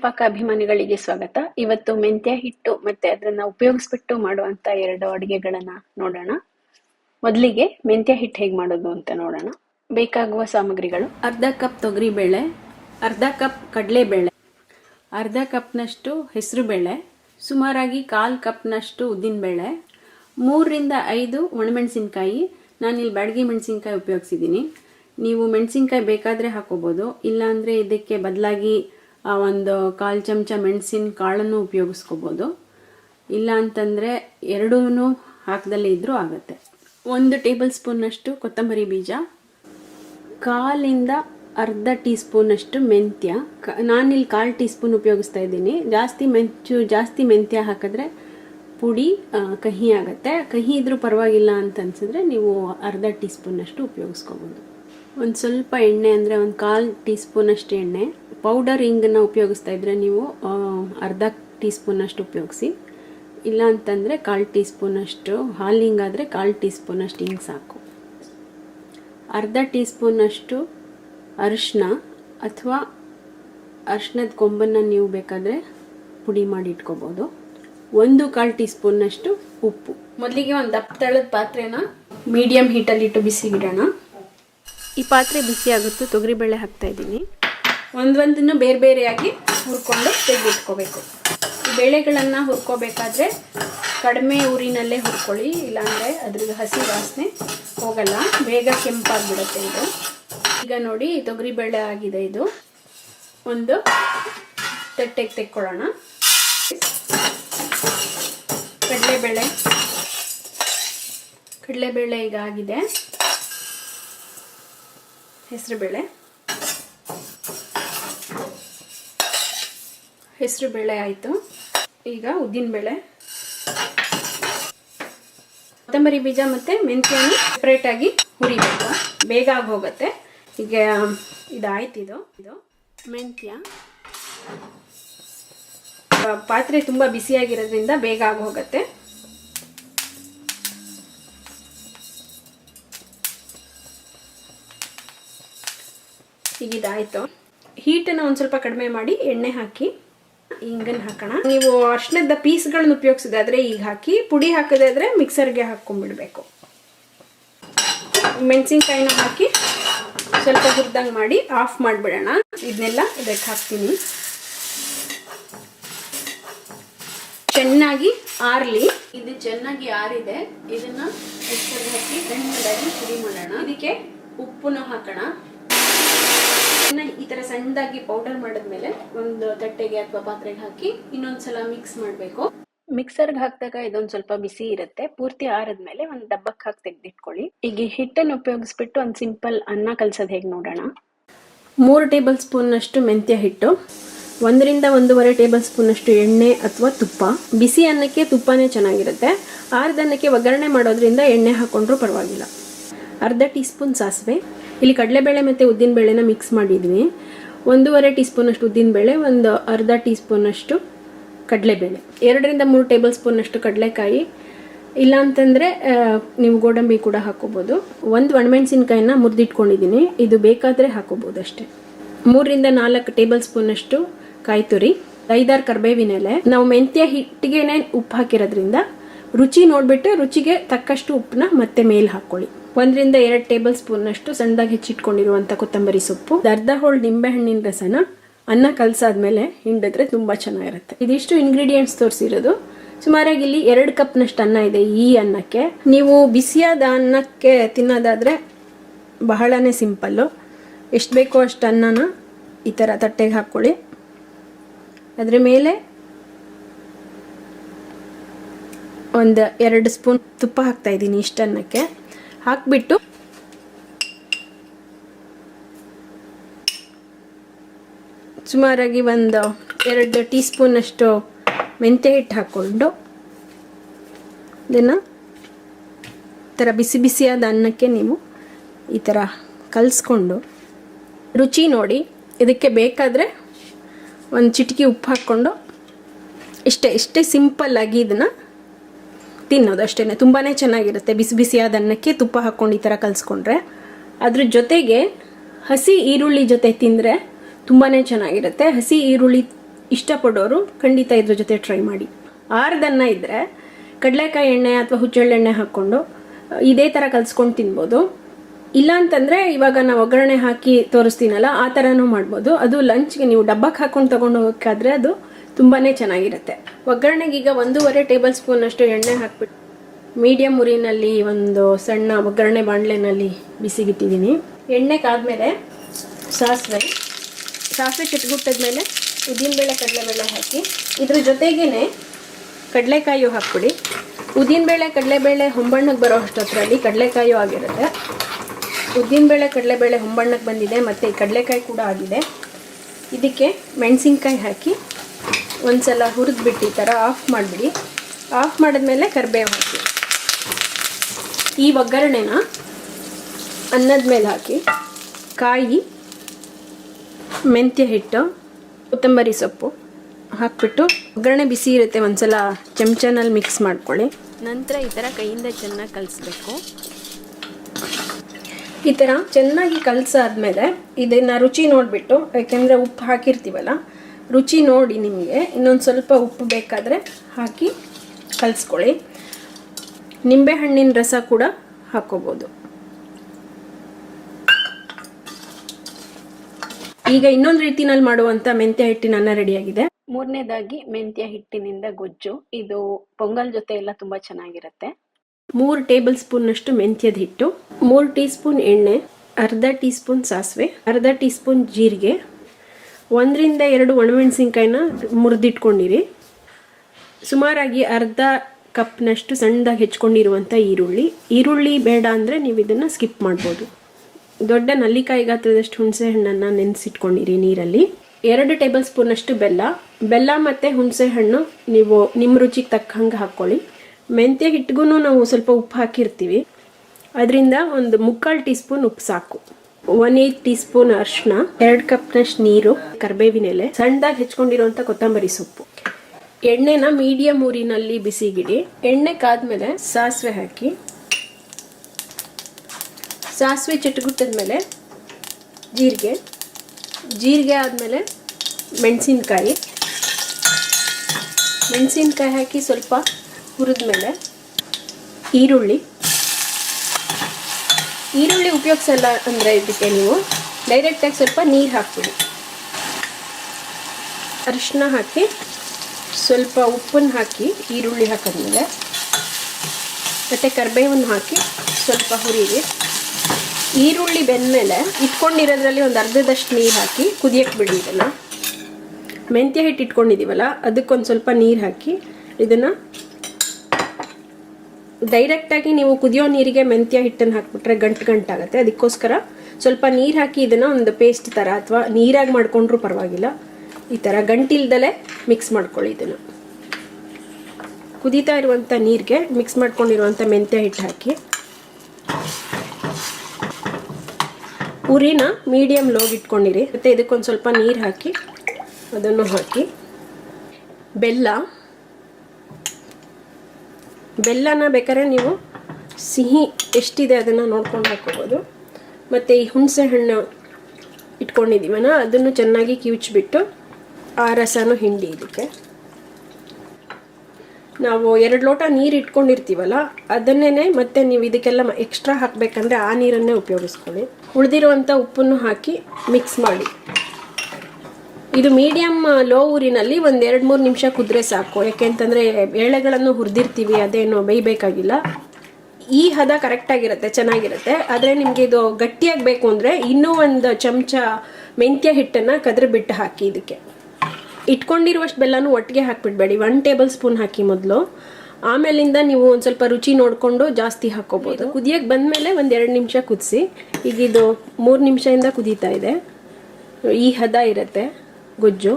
ಸ್ವಯಂಪಾಕ ಅಭಿಮಾನಿಗಳಿಗೆ ಸ್ವಾಗತ. ಇವತ್ತು ಮೆಂತ್ಯ ಹಿಟ್ಟು ಮತ್ತೆ ಅದನ್ನ ಉಪಯೋಗಿಸ್ಬಿಟ್ಟು ಮಾಡುವಂತ ಎರಡು ಅಡಿಗೆಗಳನ್ನ ನೋಡೋಣ. ಮೊದಲಿಗೆ ಮೆಂತ್ಯ ಹಿಟ್ಟು ಹೇಗೆ ಮಾಡೋದು ಅಂತ ನೋಡೋಣ. ಬೇಕಾಗುವ ಸಾಮಗ್ರಿಗಳು. ಅರ್ಧ ಕಪ್ ತೊಗರಿಬೇಳೆ, ಅರ್ಧ ಕಪ್ ಕಡಲೆ ಬೇಳೆ ಅರ್ಧ ಕಪ್ನಷ್ಟು ಹೆಸರು ಬೇಳೆ ಸುಮಾರಾಗಿ ಕಾಲು ಕಪ್ನಷ್ಟು ಉದ್ದಿನಬೇಳೆ, ಮೂರರಿಂದ ಐದು ಒಣಮೆಣಸಿನ್ಕಾಯಿ. ನಾನಿಲ್ಲಿ ಬ್ಯಾಡಗಿ ಮೆಣಸಿನ್ಕಾಯಿ ಉಪಯೋಗಿಸಿದ್ದೀನಿ. ನೀವು ಮೆಣಸಿನ್ಕಾಯಿ ಬೇಕಾದರೆ ಹಾಕೋಬೋದು. ಇಲ್ಲಾಂದರೆ ಇದಕ್ಕೆ ಬದಲಾಗಿ ಒಂದು ಕಾಲು ಚಮಚ ಮೆಣಸಿನ ಕಾಳನ್ನು ಉಪಯೋಗಿಸ್ಕೋಬೋದು. ಇಲ್ಲ ಅಂತಂದರೆ ಎರಡೂ ಹಾಕದಲ್ಲೇ ಇದ್ದರೂ ಆಗುತ್ತೆ. ಒಂದು ಟೇಬಲ್ ಸ್ಪೂನಷ್ಟು ಕೊತ್ತಂಬರಿ ಬೀಜ, ಕಾಲಿಂದ ಅರ್ಧ ಟೀ ಸ್ಪೂನಷ್ಟು ಮೆಂತ್ಯ. ಕ, ನಾನಿಲ್ಲಿ ಕಾಲು ಟೀ ಸ್ಪೂನ್ ಉಪಯೋಗಿಸ್ತಾ ಇದ್ದೀನಿ. ಜಾಸ್ತಿ ಮೆಂಚು ಜಾಸ್ತಿ ಮೆಂತ್ಯ ಹಾಕಿದ್ರೆ ಪುಡಿ ಕಹಿ ಆಗುತ್ತೆ. ಕಹಿ ಇದ್ರೂ ಪರವಾಗಿಲ್ಲ ಅಂತ ಅನ್ಸಿದ್ರೆ ನೀವು ಅರ್ಧ ಟೀ ಸ್ಪೂನಷ್ಟು ಉಪಯೋಗಿಸ್ಕೋಬೋದು. ಒಂದು ಸ್ವಲ್ಪ ಎಣ್ಣೆ ಅಂದರೆ ಒಂದು ಕಾಲು ಟೀ ಸ್ಪೂನಷ್ಟು ಎಣ್ಣೆ. ಪೌಡರ್ ಹಿಂಗನ್ನು ಉಪಯೋಗಿಸ್ತಾ ಇದ್ರೆ ನೀವು ಅರ್ಧ ಟೀ ಸ್ಪೂನಷ್ಟು ಉಪಯೋಗಿಸಿ. ಇಲ್ಲ ಅಂತಂದರೆ ಕಾಲು ಟೀ ಸ್ಪೂನಷ್ಟು ಹಾಲು ಹಿಂಗಾದರೆ ಕಾಲು ಟೀ ಸ್ಪೂನಷ್ಟು ಹಿಂಗೆ ಸಾಕು. ಅರ್ಧ ಟೀ ಸ್ಪೂನಷ್ಟು ಅರಿಶಿನ ಅಥವಾ ಅರಿಶಿನದ ಕೊಂಬನ್ನು ನೀವು ಬೇಕಾದರೆ ಪುಡಿ ಮಾಡಿ ಇಟ್ಕೋಬೋದು. ಒಂದು ಕಾಲು ಟೀ ಸ್ಪೂನ್ನಷ್ಟು ಉಪ್ಪು. ಮೊದಲಿಗೆ ಒಂದು ದಪ್ಪ ತಳದ ಪಾತ್ರೆನ ಮೀಡಿಯಮ್ ಹೀಟಲ್ಲಿಟ್ಟು ಬಿಸಿಗಿಡೋಣ ಈ ಪಾತ್ರೆ ಬಿಸಿ ಆಗುತ್ತೆ ತೊಗರಿಬೇಳೆ ಹಾಕ್ತಾ ಇದ್ದೀನಿ. ಒಂದೊಂದನ್ನು ಬೇರೆ ಬೇರೆಯಾಗಿ ಹುರ್ಕೊಂಡು ತೆಗೆದಿಟ್ಕೋಬೇಕು. ಈ ಬೇಳೆಗಳನ್ನು ಹುರ್ಕೋಬೇಕಾದ್ರೆ ಕಡಿಮೆ ಊರಿನಲ್ಲೇ ಹುರ್ಕೊಳ್ಳಿ, ಇಲ್ಲಾಂದರೆ ಅದ್ರದ್ದು ಹಸಿ ವಾಸನೆ ಹೋಗಲ್ಲ, ಬೇಗ ಕೆಂಪಾಗಿಬಿಡುತ್ತೆ ಇದು. ಈಗ ನೋಡಿ ತೊಗರಿಬೇಳೆ ಆಗಿದೆ ಇದು. ಒಂದು ತಟ್ಟೆಗೆ ತೆಕ್ಕೊಳ್ಳೋಣ. ಕಡಲೆಬೇಳೆ. ಕಡಲೆಬೇಳೆ ಈಗ ಆಗಿದೆ. ಹೆಸರುಬೇಳೆ ಹೆಸರುಬೇಳೆ ಆಯಿತು. ಈಗ ಉದ್ದಿನಬೇಳೆ ಕೊತ್ತಂಬರಿ ಬೀಜ ಮತ್ತು ಮೆಂತ್ಯನ್ನು ಸಪ್ರೇಟಾಗಿ ಹುರಿಬೇಕು. ಬೇಗ ಆಗಿ ಹೋಗುತ್ತೆ. ಈಗ ಇದಾಯ್ತು ಇದು. ಇದು ಮೆಂತ್ಯ. ಪಾತ್ರೆ ತುಂಬ ಬಿಸಿಯಾಗಿರೋದ್ರಿಂದ ಬೇಗ ಆಗಿ ಇದಾಯಿತು ಹೀಟನ್ನು ಒಂದು ಸ್ವಲ್ಪ ಕಡಿಮೆ ಮಾಡಿ ಎಣ್ಣೆ ಹಾಕಿ ಹಿಂಗನ್ನು ಹಾಕೋಣ. ನೀವು ಅರ್ಶಿನದ ಪೀಸ್ಗಳನ್ನ ಉಪಯೋಗಿಸಿದಾದ್ರೆ ಈಗ ಹಾಕಿ, ಪುಡಿ ಹಾಕೋದಾದ್ರೆ ಮಿಕ್ಸರ್ಗೆ ಹಾಕ್ಕೊಂಡ್ಬಿಡ್ಬೇಕು ಮೆಣಸಿನ್ಕಾಯಿನ ಹಾಕಿ ಸ್ವಲ್ಪ ಹುರಿದಂಗೆ ಮಾಡಿ ಆಫ್ ಮಾಡಿಬಿಡೋಣ. ಇದನ್ನೆಲ್ಲ ಇದಕ್ಕೆ ಹಾಕ್ತೀನಿ. ಚೆನ್ನಾಗಿ ಆರ್ಲಿ. ಇದು ಚೆನ್ನಾಗಿ ಆರಿದೆ. ಇದನ್ನ ಮಿಕ್ಸರ್ಗೆ ಹಾಕಿ ಸಣ್ಣದಾಗಿ ಪುಡಿ ಮಾಡೋಣ. ಇದಕ್ಕೆ ಉಪ್ಪನ್ನು ಹಾಕೋಣ. ಇದನ್ನ ಈ ತರ ಸಣ್ಣದಾಗಿ ಪೌಡರ್ ಮಾಡಿದ್ಮೇಲೆ ಒಂದು ತಟ್ಟೆಗೆ ಅಥವಾ ಪಾತ್ರೆಗೆ ಹಾಕಿ ಇನ್ನೊಂದ್ಸಲ ಮಿಕ್ಸ್ ಮಾಡಬೇಕು. ಮಿಕ್ಸರ್ಗೆ ಹಾಕಿದಾಗ ಇದೊಂದ್ ಸ್ವಲ್ಪ ಬಿಸಿ ಇರುತ್ತೆ. ಪೂರ್ತಿ ಆರದ್ಮೇಲೆ ಒಂದು ಡಬ್ಬಕ್ಕೆ ಹಾಕಿ ತೆಗೆದಿಟ್ಕೊಳ್ಳಿ. ಈಗ ಹಿಟ್ಟನ್ನು ಉಪಯೋಗಿಸ್ಬಿಟ್ಟು ಒಂದು ಸಿಂಪಲ್ ಅನ್ನ ಕಲ್ಸೋದು ಹೇಗೆ ನೋಡೋಣ. ಮೂರು ಟೇಬಲ್ ಸ್ಪೂನ್ನಷ್ಟು ಮೆಂತ್ಯ ಹಿಟ್ಟು, ಒಂದರಿಂದ ಒಂದೂವರೆ ಟೇಬಲ್ ಸ್ಪೂನಷ್ಟು ಎಣ್ಣೆ ಅಥವಾ ತುಪ್ಪ. ಬಿಸಿ ಅನ್ನಕ್ಕೆ ತುಪ್ಪನೇ ಚೆನ್ನಾಗಿರುತ್ತೆ. ಆರ್ದ ಅನ್ನಕ್ಕೆ ಒಗ್ಗರಣೆ ಮಾಡೋದ್ರಿಂದ ಎಣ್ಣೆ ಹಾಕೊಂಡ್ರೂ ಪರವಾಗಿಲ್ಲ. ಅರ್ಧ ಟೀ ಸ್ಪೂನ್ ಸಾಸಿವೆ ಇಲ್ಲಿ ಕಡಲೆಬೇಳೆ ಮತ್ತು ಉದ್ದಿನಬೇಳೆನ ಮಿಕ್ಸ್ ಮಾಡಿದ್ವಿ. ಒಂದೂವರೆ ಟೀ ಸ್ಪೂನಷ್ಟು ಉದ್ದಿನಬೇಳೆ ಒಂದು ಅರ್ಧ ಟೀ ಸ್ಪೂನಷ್ಟು ಕಡಲೆಬೇಳೆ. ಎರಡರಿಂದ ಮೂರು ಟೇಬಲ್ ಸ್ಪೂನಷ್ಟು ಕಡಲೆಕಾಯಿ. ಇಲ್ಲ ಅಂತಂದರೆ ನೀವು ಗೋಡಂಬಿ ಕೂಡ ಹಾಕೋಬೋದು. ಒಂದು ಒಣಮೆಣಸಿನ್ಕಾಯಿನ ಮುರಿದಿಟ್ಕೊಂಡಿದ್ದೀನಿ ಇದು ಬೇಕಾದರೆ ಹಾಕೋಬೋದು ಅಷ್ಟೇ ಮೂರರಿಂದ ನಾಲ್ಕು ಟೇಬಲ್ ಸ್ಪೂನಷ್ಟು ಕಾಯಿ ತುರಿ, ಐದಾರು ಕರ್ಬೇವಿನ ಎಲೆ ನಾವು ಮೆಂತ್ಯ ಹಿಟ್ಟಿಗೆನೇ ಉಪ್ಪು ಹಾಕಿರೋದ್ರಿಂದ ರುಚಿ ನೋಡಿಬಿಟ್ಟು ರುಚಿಗೆ ತಕ್ಕಷ್ಟು ಉಪ್ಪನ್ನ ಮತ್ತೆ ಮೇಲೆ ಹಾಕೊಳ್ಳಿ. ಒಂದರಿಂದ ಎರಡು ಟೇಬಲ್ ಸ್ಪೂನ್ನಷ್ಟು ಸಣ್ಣದಾಗಿ ಹೆಚ್ಚಿಟ್ಕೊಂಡಿರುವಂಥ ಕೊತ್ತಂಬರಿ ಸೊಪ್ಪು ಅರ್ಧ ಹೋಳ್ ನಿಂಬೆಹಣ್ಣಿನ ರಸನ, ಅನ್ನ ಕಲಸಾದ್ಮೇಲೆ ಹಿಂಡಿದ್ರೆ ತುಂಬ ಚೆನ್ನಾಗಿರುತ್ತೆ. ಇದಿಷ್ಟು ಇಂಗ್ರೀಡಿಯೆಂಟ್ಸ್ ತೋರಿಸಿರೋದು. ಸುಮಾರಾಗಿ ಇಲ್ಲಿ ಎರಡು ಕಪ್ನಷ್ಟು ಅನ್ನ ಇದೆ ಈ ಅನ್ನಕ್ಕೆ. ನೀವು ಬಿಸಿಯಾದ ಅನ್ನಕ್ಕೆ ತಿನ್ನೋದಾದರೆ ಬಹಳನೇ ಸಿಂಪಲ್ಲು. ಎಷ್ಟು ಬೇಕೋ ಅಷ್ಟು ಅನ್ನನ ಈ ಥರ ತಟ್ಟೆಗೆ ಹಾಕ್ಕೊಳ್ಳಿ. ಅದರ ಮೇಲೆ ಒಂದು ಎರಡು ಸ್ಪೂನ್ ತುಪ್ಪ ಹಾಕ್ತಾ ಇದ್ದೀನಿ ಇಷ್ಟು ಅನ್ನಕ್ಕೆ ಹಾಕ್ಬಿಟ್ಟು ಸುಮಾರಾಗಿ ಒಂದು ಎರಡು ಟೀ ಸ್ಪೂನಷ್ಟು ಮೆಂತ್ಯ ಹಿಟ್ಟು ಹಾಕ್ಕೊಂಡು ಇದನ್ನು ಈ ಥರ ಬಿಸಿ ಬಿಸಿಯಾದ ಅನ್ನಕ್ಕೆ ನೀವು ಈ ಥರ ಕಲಿಸ್ಕೊಂಡು ರುಚಿ ನೋಡಿ ಇದಕ್ಕೆ ಬೇಕಾದರೆ ಒಂದು ಚಿಟಿಕೆ ಉಪ್ಪು ಹಾಕ್ಕೊಂಡು ಇಷ್ಟೇ ಇಷ್ಟೇ ಸಿಂಪಲ್ಲಾಗಿ ಇದನ್ನು ತಿನ್ನೋದು ಅಷ್ಟೇ ತುಂಬಾ ಚೆನ್ನಾಗಿರುತ್ತೆ. ಬಿಸಿ ಬಿಸಿಯಾದ ಅನ್ನಕ್ಕೆ ತುಪ್ಪ ಹಾಕ್ಕೊಂಡು ಈ ಥರ ಕಲಿಸ್ಕೊಂಡ್ರೆ. ಅದ್ರ ಜೊತೆಗೆ ಹಸಿ ಈರುಳ್ಳಿ ಜೊತೆ ತಿಂದರೆ ತುಂಬಾ ಚೆನ್ನಾಗಿರುತ್ತೆ. ಹಸಿ ಈರುಳ್ಳಿ ಇಷ್ಟಪಡೋರು ಖಂಡಿತ ಇದ್ರ ಜೊತೆ ಟ್ರೈ ಮಾಡಿ. ಆರ್ದನ್ನ ಇದ್ದರೆ ಕಡಲೆಕಾಯಿ ಎಣ್ಣೆ ಅಥವಾ ಹುಚ್ಚೆಳ್ಳೆಣ್ಣೆ ಹಾಕ್ಕೊಂಡು ಇದೇ ಥರ ಕಲ್ಸ್ಕೊಂಡು ತಿನ್ಬೋದು. ಇಲ್ಲ ಅಂತಂದ್ರೆ ಇವಾಗ ನಾವು ಒಗ್ಗರಣೆ ಹಾಕಿ ತೋರಿಸ್ತೀನಲ್ಲ, ಆ ಥರನೂ ಮಾಡ್ಬೋದು. ಅದು ಲಂಚ್ಗೆ ನೀವು ಡಬ್ಬಕ್ಕೆ ಹಾಕೊಂಡು ತಗೊಂಡು ಹೋಗೋಕ್ಕಾದ್ರೆ ಅದು ತುಂಬಾನೇ ಚೆನ್ನಾಗಿರುತ್ತೆ. ಒಗ್ಗರಣೆಗೆ ಈಗ ಒಂದೂವರೆ ಟೇಬಲ್ ಸ್ಪೂನ್ ಅಷ್ಟು ಎಣ್ಣೆ ಹಾಕ್ಬಿಟ್ಟು ಮೀಡಿಯಂ ಉರಿನಲ್ಲಿ ಒಂದು ಸಣ್ಣ ಒಗ್ಗರಣೆ ಬಾಣಲೆನಲ್ಲಿ ಬಿಸಿಗಿಟ್ಟಿದ್ದೀನಿ ಎಣ್ಣೆ ಕಾದ್ಮೇಲೆ ಸಾಸಿವೆ ಸಾಸಿವೆ ಚಿಟ್ಗುಟ್ಟದ್ಮೇಲೆ ಉದ್ದಿನಬೇಳೆ ಕಡಲೆಬೇಳೆ ಹಾಕಿ, ಇದ್ರ ಜೊತೆಗೇ ಕಡಲೆಕಾಯಿ ಹಾಕ್ಬಿಡಿ. ಉದ್ದಿನಬೇಳೆ ಕಡಲೆಬೇಳೆ ಹೊಂಬಣ್ಣಕ್ಕೆ ಬರೋ ಅಷ್ಟೊತ್ತರಲ್ಲಿ ಕಡಲೆಕಾಯಿ ಆಗಿರುತ್ತೆ. ಉದ್ದಿನಬೇಳೆ ಕಡಲೆಬೇಳೆ ಹೊಂಬಣ್ಣಕ್ಕೆ ಬಂದಿದೆ, ಮತ್ತು ಕಡಲೆಕಾಯಿ ಕೂಡ ಆಗಿದೆ. ಇದಕ್ಕೆ ಮೆಣಸಿನ್ಕಾಯಿ ಹಾಕಿ ಒಂದ್ಸಲ ಹುರಿದ್ಬಿಟ್ಟು ಈ ಥರ ಆಫ್ ಮಾಡಿಬಿಡಿ. ಆಫ್ ಮಾಡಿದ್ಮೇಲೆ ಕರಿಬೇವು ಹಾಕಿ. ಈ ಒಗ್ಗರಣೆನ ಅನ್ನದ ಮೇಲೆ ಹಾಕಿ. ಕಾಯಿ ಮೆಂತ್ಯ ಹಿಟ್ಟು ಕೊತ್ತಂಬರಿ ಸೊಪ್ಪು ಹಾಕ್ಬಿಟ್ಟು ಒಗ್ಗರಣೆ ಬಿಸಿ ಇರುತ್ತೆ ಒಂದ್ಸಲ ಚಮಚನಲ್ಲಿ ಮಿಕ್ಸ್ ಮಾಡ್ಕೊಳ್ಳಿ. ನಂತರ ಈ ಥರ ಕೈಯಿಂದ ಚೆನ್ನಾಗಿ ಕಲಿಸ್ಬೇಕು. ಈ ಥರ ಚೆನ್ನಾಗಿ ಕಲಸಾದ್ಮೇಲೆ ಇದನ್ನು ರುಚಿ ನೋಡಿಬಿಟ್ಟು ಯಾಕೆಂದರೆ ಉಪ್ಪು ಹಾಕಿರ್ತೀವಲ್ಲ ರುಚಿ ನೋಡಿ ನಿಮಗೆ. ಇನ್ನೊಂದು ಸ್ವಲ್ಪ ಉಪ್ಪು ಬೇಕಾದರೆ ಹಾಕಿ ಕಲಿಸ್ಕೊಳ್ಳಿ. ನಿಂಬೆಹಣ್ಣಿನ ರಸ ಕೂಡ ಹಾಕೋಬೋದು. ಈಗ ಇನ್ನೊಂದು ರೀತಿನಲ್ಲಿ ಮಾಡುವಂಥ ಮೆಂತ್ಯ ಹಿಟ್ಟಿನ ರೆಡಿಯಾಗಿದೆ. ಮೂರನೇದಾಗಿ ಮೆಂತ್ಯ ಹಿಟ್ಟಿನಿಂದ ಗೊಜ್ಜು. ಇದು ಪೊಂಗಲ್ ಜೊತೆ ಎಲ್ಲ ತುಂಬ ಚೆನ್ನಾಗಿರುತ್ತೆ. ಮೂರು ಟೇಬಲ್ ಸ್ಪೂನ್ನಷ್ಟು ಮೆಂತ್ಯದ ಹಿಟ್ಟು. ಮೂರು ಟೀ ಸ್ಪೂನ್ ಎಣ್ಣೆ. ಅರ್ಧ ಟೀ ಸ್ಪೂನ್ ಸಾಸಿವೆ. ಅರ್ಧ ಟೀ ಸ್ಪೂನ್ ಜೀರಿಗೆ. ಒಂದರಿಂದ ಎರಡು ಒಣಮೆಣಸಿನ್ಕಾಯಿನ ಮುರಿದಿಟ್ಕೊಂಡಿರಿ. ಸುಮಾರಾಗಿ ಅರ್ಧ ಕಪ್ನಷ್ಟು ಸಣ್ಣದಾಗಿ ಹೆಚ್ಕೊಂಡಿರುವಂಥ ಈರುಳ್ಳಿ. ಈರುಳ್ಳಿ ಬೇಡ ಅಂದರೆ ನೀವು ಇದನ್ನು ಸ್ಕಿಪ್ ಮಾಡ್ಬೋದು. ದೊಡ್ಡ ನಲ್ಲಿಕಾಯಿ ಗಾತ್ರದಷ್ಟು ಹುಣಸೆ ಹಣ್ಣನ್ನು ನೆನೆಸಿಟ್ಕೊಂಡಿರಿ ನೀರಲ್ಲಿ. ಎರಡು ಟೇಬಲ್ ಸ್ಪೂನಷ್ಟು ಬೆಲ್ಲ. ಬೆಲ್ಲ ಮತ್ತು ಹುಣಸೆ ಹಣ್ಣು ನೀವು ನಿಮ್ಮ ರುಚಿಗೆ ತಕ್ಕಂಗೆ ಹಾಕ್ಕೊಳ್ಳಿ ಮೆಂತ್ಯ ಹಿಟ್ಟಿಗೂ ನಾವು ಸ್ವಲ್ಪ ಉಪ್ಪು ಹಾಕಿರ್ತೀವಿ. ಅದರಿಂದ ಒಂದು ಮುಕ್ಕಾಲು ಟೀ ಸ್ಪೂನ್ ಉಪ್ಪು ಸಾಕು. ಒನ್ ಏಟ್ ಟೀ ಸ್ಪೂನ್ ಅರಿಶಿನ ಎರಡು ಕಪ್ನಷ್ಟು ನೀರು, ಕರ್ಬೇವಿನ ಎಲೆ, ಸಣ್ಣದಾಗಿ ಹೆಚ್ಕೊಂಡಿರುವಂಥ ಕೊತ್ತಂಬರಿ ಸೊಪ್ಪು. ಎಣ್ಣೆನ ಮೀಡಿಯಂ ಊರಿನಲ್ಲಿ ಬಿಸಿಗಿಡಿ, ಎಣ್ಣೆ ಕಾದ್ಮೇಲೆ ಸಾಸಿವೆ ಹಾಕಿ. ಸಾಸಿವೆ ಚಿಟಗುಟ್ಟದ್ಮೇಲೆ ಜೀರಿಗೆ ಜೀರಿಗೆ ಆದಮೇಲೆ ಮೆಣಸಿನ್ಕಾಯಿ. ಮೆಣಸಿನ್ಕಾಯಿ ಹಾಕಿ ಸ್ವಲ್ಪ ಹುರಿದ ಮೇಲೆ ಈರುಳ್ಳಿ. ಈರುಳ್ಳಿ ಉಪಯೋಗಿಸಲ್ಲ ಅಂದರೆ ಇದಕ್ಕೆ ನೀವು ಡೈರೆಕ್ಟಾಗಿ ಸ್ವಲ್ಪ ನೀರು ಹಾಕ್ಬಿಡಿ ಅರಿಶಿನ ಹಾಕಿ, ಸ್ವಲ್ಪ ಉಪ್ಪನ್ನು ಹಾಕಿ ಈರುಳ್ಳಿ ಹಾಕಿದ್ಮೇಲೆ, ಮತ್ತು ಕರಿಬೇವನ್ನು ಹಾಕಿ ಸ್ವಲ್ಪ ಹುರಿಯಿರಿ ಈರುಳ್ಳಿ ಬೆಂದಮೇಲೆ ಇಟ್ಕೊಂಡಿರೋದ್ರಲ್ಲಿ ಒಂದು ಅರ್ಧದಷ್ಟು ನೀರು ಹಾಕಿ ಕುದಿಯಕ್ಕೆ ಬಿಡಿ ಇದನ್ನು ಮೆಂತ್ಯ ಹಿಟ್ಟು ಇಟ್ಕೊಂಡಿದ್ದೀವಲ್ಲ, ಅದಕ್ಕೊಂದು ಸ್ವಲ್ಪ ನೀರು ಹಾಕಿ ಇದನ್ನು ಡೈರೆಕ್ಟಾಗಿ ನೀವು ಕುದಿಯೋ ನೀರಿಗೆ ಮೆಂತ್ಯ ಹಿಟ್ಟನ್ನು ಹಾಕ್ಬಿಟ್ರೆ ಗಂಟು ಗಂಟಾಗುತ್ತೆ ಅದಕ್ಕೋಸ್ಕರ ಸ್ವಲ್ಪ ನೀರು ಹಾಕಿ ಇದನ್ನು ಒಂದು ಪೇಸ್ಟ್ ಥರ ಅಥವಾ ನೀರಾಗಿ ಮಾಡಿಕೊಂಡ್ರೂ ಪರವಾಗಿಲ್ಲ. ಈ ಥರ ಗಂಟಿಲ್ದಲೇ ಮಿಕ್ಸ್ ಮಾಡ್ಕೊಳ್ಳಿ ಇದನ್ನು. ಕುದೀತಾ ಇರುವಂಥ ನೀರಿಗೆ ಮಿಕ್ಸ್ ಮಾಡ್ಕೊಂಡಿರುವಂಥ ಮೆಂತ್ಯ ಹಿಟ್ಟು ಹಾಕಿ. ಉರಿನ ಮೀಡಿಯಮ್ ಲೋಗ್ ಇಟ್ಕೊಂಡಿರಿ. ಮತ್ತು ಇದಕ್ಕೊಂದು ಸ್ವಲ್ಪ ನೀರು ಹಾಕಿ ಅದನ್ನು ಹಾಕಿ. ಬೆಲ್ಲ ಬೆಲ್ಲನ ಬೇಕಾದ್ರೆ ನೀವು ಸಿಹಿ ಎಷ್ಟಿದೆ ಅದನ್ನು ನೋಡ್ಕೊಂಡು ಹಾಕೋಬೋದು ಮತ್ತು ಈ ಹುಣಸೆ ಹಣ್ಣು ಇಟ್ಕೊಂಡಿದ್ದೀವನ ಅದನ್ನು ಚೆನ್ನಾಗಿ ಕಿವಿಚ್ಬಿಟ್ಟು ಆ ರಸನೂ ಹಿಂಡಿ ಇದಕ್ಕೆ. ನಾವು ಎರಡು ಲೋಟ ನೀರು ಇಟ್ಕೊಂಡಿರ್ತೀವಲ್ಲ ಅದನ್ನೇ ಮತ್ತೆ ನೀವು ಇದಕ್ಕೆಲ್ಲ ಎಕ್ಸ್ಟ್ರಾ ಹಾಕಬೇಕಂದ್ರೆ ಆ ನೀರನ್ನೇ ಉಪಯೋಗಿಸ್ಕೊಳ್ಳಿ. ಉಳಿದಿರುವಂಥ ಉಪ್ಪನ್ನು ಹಾಕಿ ಮಿಕ್ಸ್ ಮಾಡಿ. ಇದು ಮೀಡಿಯಮ್ ಲೋ ಊರಿನಲ್ಲಿ ಒಂದು ಎರಡು ಮೂರು ನಿಮಿಷ ಕುದ್ರೆ ಸಾಕು. ಯಾಕೆಂತಂದರೆ ಎಳೆಗಳನ್ನು ಹುರಿದಿರ್ತೀವಿ ಅದೇನು ಬೇಯಬೇಕಾಗಿಲ್ಲ. ಈ ಹದ ಕರೆಕ್ಟಾಗಿರುತ್ತೆ ಚೆನ್ನಾಗಿರುತ್ತೆ. ಆದರೆ ನಿಮಗೆ ಇದು ಗಟ್ಟಿಯಾಗಬೇಕು ಅಂದರೆ ಇನ್ನೂ ಒಂದು ಚಮಚ ಮೆಂತ್ಯ ಹಿಟ್ಟನ್ನು ಕದ್ರಿಬಿಟ್ಟು ಹಾಕಿ ಇದಕ್ಕೆ ಇಟ್ಕೊಂಡಿರುವಷ್ಟು ಬೆಲ್ಲನೂ ಒಟ್ಟಿಗೆ ಹಾಕ್ಬಿಡ್ಬೇಡಿ. ಒನ್ ಟೇಬಲ್ ಸ್ಪೂನ್ ಹಾಕಿ ಮೊದಲು. ಆಮೇಲಿಂದ ನೀವು ಒಂದು ಸ್ವಲ್ಪ ರುಚಿ ನೋಡಿಕೊಂಡು ಜಾಸ್ತಿ ಹಾಕೋಬೋದು ಕುದಿಯೋಕ್ಕೆ ಬಂದಮೇಲೆ ಒಂದು ಎರಡು ನಿಮಿಷ ಕುದಿಸಿ. ಈಗ ಇದು ಮೂರು ನಿಮಿಷದಿಂದ ಕುದೀತಾ ಇದೆ. ಈ ಹದ ಇರುತ್ತೆ. ಗೊಜ್ಜು.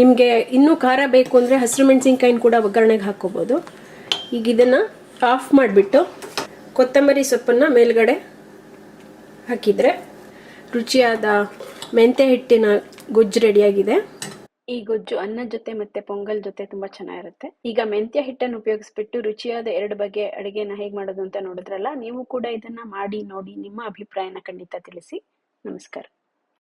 ನಿಮಗೆ ಇನ್ನೂ ಖಾರ ಬೇಕು ಅಂದರೆ ಹಸಿರು ಮೆಣಸಿನ್ಕಾಯಿನ ಕೂಡ ಒಗ್ಗರಣೆಗೆ ಹಾಕ್ಕೋಬೋದು. ಈಗ ಇದನ್ನು ಆಫ್ ಮಾಡಿಬಿಟ್ಟು ಕೊತ್ತಂಬರಿ ಸೊಪ್ಪನ್ನು ಮೇಲ್ಗಡೆ ಹಾಕಿದರೆ ರುಚಿಯಾದ ಮೆಂತೆ ಹಿಟ್ಟಿನ ಗೊಜ್ಜು ರೆಡಿಯಾಗಿದೆ. ಈ ಗೊಜ್ಜು ಅನ್ನದ ಜೊತೆ ಮತ್ತೆ ಪೊಂಗಲ್ ಜೊತೆ ತುಂಬಾ ಚೆನ್ನಾಗಿರುತ್ತೆ. ಈಗ ಮೆಂತ್ಯ ಹಿಟ್ಟನ್ನು ಉಪಯೋಗಿಸ್ಬಿಟ್ಟು ರುಚಿಯಾದ ಎರಡು ಬಗೆ ಅಡುಗೆನ ಹೇಗೆ ಮಾಡೋದು ಅಂತ ನೋಡಿದ್ರಲ್ಲ, ನೀವು ಕೂಡ ಇದನ್ನ ಮಾಡಿ ನೋಡಿ, ನಿಮ್ಮ ಅಭಿಪ್ರಾಯನ ಖಂಡಿತ ತಿಳಿಸಿ. ನಮಸ್ಕಾರ.